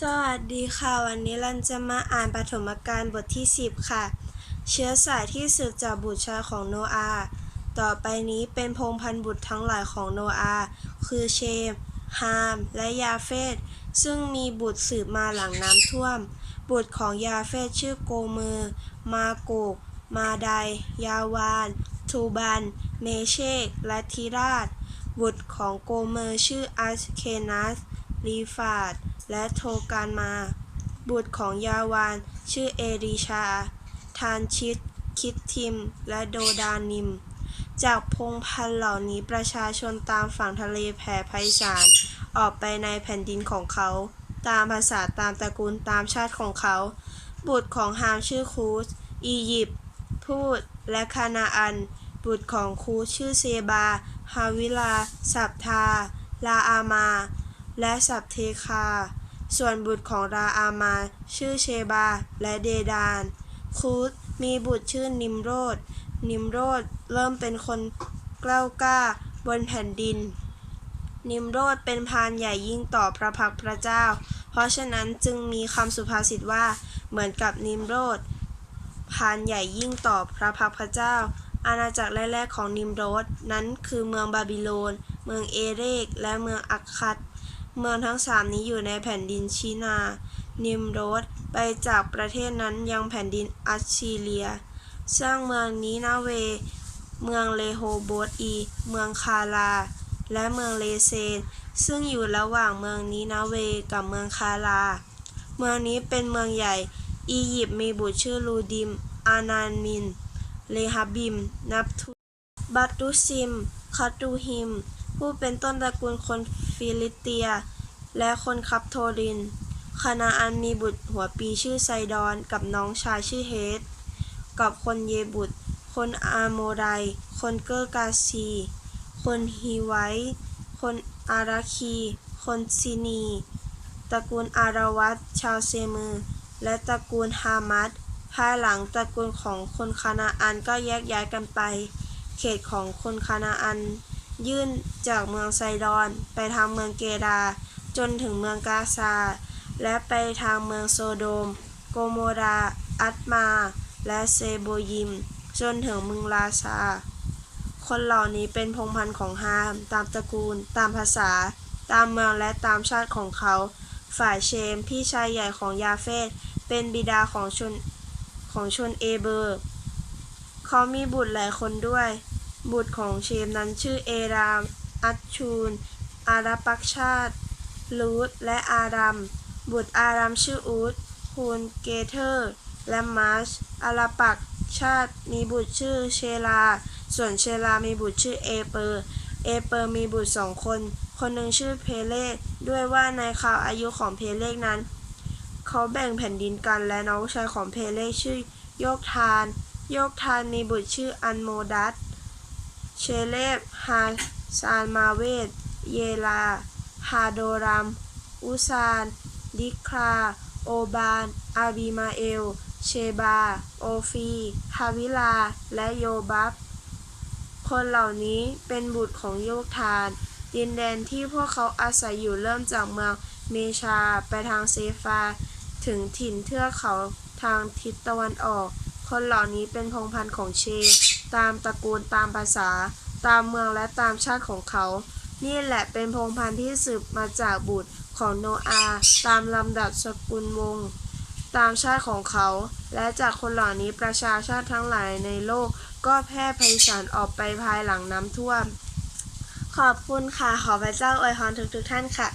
สวัสดีค่ะ วันนี้เราจะมาอ่านปฐมกาลบทที่ 10 ค่ะ เชื้อสายที่สืบจากบุตรชายของโนอาห์ต่อไปนี้เป็นพงพันบุตรทั้งหลายของโนอาห์คือเชม ฮาม และยาเฟตซึ่งมีบุตรสืบมาหลังน้ำท่วม บุตรของยาเฟตชื่อโกเมอร์มาโกก มาไดยาวาน ทูบัน เมเชก และทิราช บุตรของโกเมอร์ชื่ออัสเคนัสลีฟาด และโทการมา บุตรของยาวาน ชื่อเอริชา ทานชิต คิดทิม และโดดานิม จากพงพันเหล่านี้ประชาชนตามฝั่งทะเลแผ่ไพศาล ออกไปในแผ่นดินของเขา ตามภาษาตามตระกูลตามชาติของเขา บุตรของฮามชื่อคูสอียิปต์พูดและคานาอัน บุตรของคูสชื่อเซบาฮาวิลา สับทา ลาอามา และสับเทคา ส่วนบุตรของราอามาชื่อเชบา และเดดาน คูสมีบุตรชื่อนิมโรด นิมโรดเริ่มเป็นคนกล้ากล้าบนแผ่นดิน นิมโรดเป็นพานใหญ่ยิ่งต่อพระพักพระเจ้า เพราะฉะนั้นจึงมีคำสุภาษิตว่า เหมือนกับนิมโรดพานใหญ่ยิ่งต่อพระพักพระเจ้า อาณาจักรแรกๆของนิมโรดนั้นคือเมืองบาบิโลน เมืองเอเรก และเมืองอักคัด เมืองทั้งสามนี้อยู่ในแผ่นดินชีนา นิมโรดไปจากประเทศนั้นยังแผ่นดินอัสซีเรีย สร้างเมืองนีนาเว เมืองเลโฮโบตอี เมืองคาลาและเมืองเลเซน ซึ่งอยู่ระหว่างเมืองนีนาเวกับเมืองคาลาเมืองนี้เป็นเมืองใหญ่ อียิปต์มีบุตรชื่อลูดิม อานามิน เลฮาบิม นับทุบัตุซิมคัตตูฮิม ผู้เป็นต้นตระกูลคนฟิลิเตีย และคนคับโทริน คณาอันมีบุตรหัวปีชื่อไซดอนกับน้องชายชื่อเฮดกับคนเยบุตร คนอาโมไร คนเกอร์กาซี คนฮีไวคนอาราคี คนซินี ตระกูลอาราวัตชาวเซมือ และตระกูลฮามัดภายหลังตระกูลของคนคานาอันก็แยกย้ายกันไป เขตของคนคานาอัน ยื่นจากเมืองไซดอน ไปทางเมืองเกดา จนถึงเมืองกาซา และไปทางเมืองโซโดม โกโมราอัตมา และเซโบยิม จนถึงเมืองลาซา คนเหล่านี้เป็นพงพันธุ์ของฮาม ตามตระกูล ตามภาษา ตามเมืองและตามชาติของเขา ฝ่ายเชม พี่ชายใหญ่ของยาเฟตเป็นบิดาของชนของชนเอเบอร์ เขามีบุตรหลายคนด้วย บุตรของเชมนั้นชื่อเอราม อัชชูน อาราปักชาติลูดและอารัม บุตรอารัมชื่ออูดฮูนเกเทอร์ และมาร์ช อาราปักชาติมีบุตรชื่อเชลา ส่วนเชลามีบุตรชื่อเอเปอร์ เอเปอร์มีบุตรสองคน คนหนึ่งชื่อเพเลกด้วยว่าในข่าวอายุของเพเลกนั้น เขาแบ่งแผ่นดินกันและน้องชายของเพเลกชื่อโยกทาน โยกทานมีบุตรชื่ออันโมดัส เชเลบฮาซานมาเวตเยลา ฮาโดรัม อุซาน ดิครา โอบาน อาบีมาเอล เชบา โอฟีฮาวิลา และโยบับ คนเหล่านี้เป็นบุตรของโยกทาน ดินแดนที่พวกเขาอาศัยอยู่เริ่มจากเมืองเมชาไปทางเซฟา ถึงถิ่นเทือกเขาทางทิศตะวันออก คนเหล่านี้เป็นพงพันธุ์ของเช ตามตระกูลตามภาษา ตามเมืองและตามชาติของเขา นี่แหละเป็นพงพันธุ์ที่สืบมาจากบุตรของโนอาห์ตามลำดับสกุลวงศ์ตามชาติของเขา และจากคนเหล่านี้ประชาชาติทั้งหลายในโลกก็แพร่ไพศาลออกไปภายหลังน้ำท่วม ขอบคุณค่ะ ขอพระเจ้าอวยพรทุกๆท่านค่ะ